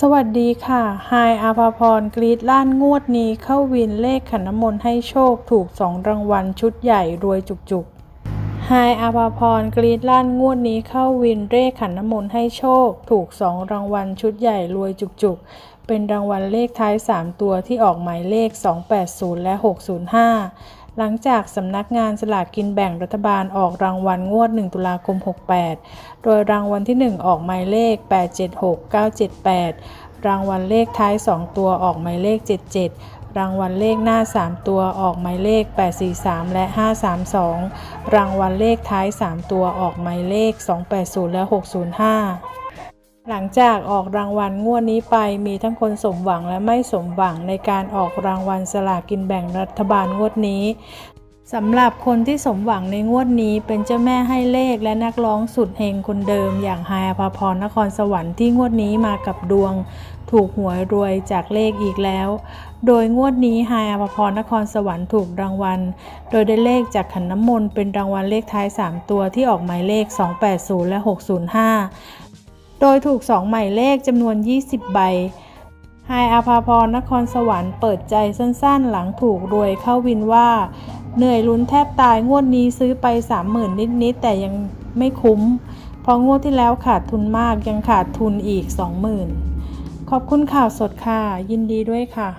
สวัสดีค่ะไฮอาภาพรกรีดล้านงวดนี้เข้าวินเลขขันน้ำมนต์ให้โชคถูกสองรางวัลชุดใหญ่รวยจุก ไฮายอาภาพรกรีดล้านงวดนี้เข้าวินเลขขันน้ำมนต์ให้โชค ถูกสองรางวัลชุดใหญ่รวยจุกๆ เป็นรางวัลเลขท้าย 3 ตัวที่ออกหมายเลข 280 และ 605 หลังจากสำนักงานสลากกินแบ่งรัฐบาลออกรางวัลงวด 1 ตุลาคม 68 โดยรางวัลที่ 1 ออกหมายเลข 876978 รางวัลเลขท้าย 2 ตัวออกหมายเลข 77 รางวัลเลขหน้า 3 ตัวออกหมายเลข 843 และ 532 รางวัลเลขท้าย 3 ตัวออกหมายเลข 280 และ 605หลังจากออกรางวัลงวดนี้ไปมีทั้งคนสมหวังและไม่สมหวังในการออกรางวัลสลากกินแบ่งรัฐบาลงวดนี้ สำหรับคนที่สมหวังในงวดนี้เป็นเจ้าแม่ให้เลขและนักร้องสุดเฮงคนเดิม อย่างไฮายอภาพรนครสวรรค์ที่งวดนี้มากับดวง ถูกหวยรวยจากเลขอีกแล้ว โดยงวดนี้ไฮายอภพรนครสวรรค์ถูกรางวัล โดยได้เลขจากขันน้ำมนต์เป็นรางวัลเลขท้าย 3 ตัวที่ออกหมายเลข 280 และ 605 โดยถูก 2 หมายเลขจำนวน 20 ใบ ไฮอาภาพรนครสวรรค์เปิดใจสั้นๆ หลังถูกรวยเข้าวินว่า เหนื่อยลุ้นแทบตายงวดนี้ซื้อไป 30,000 นิดๆ แต่ยังไม่คุ้ม เพราะงวดที่แล้วขาดทุนมากยังขาดทุนอีก 20,000 ขอบคุณข่าวสดค่ะ ยินดีด้วยค่ะ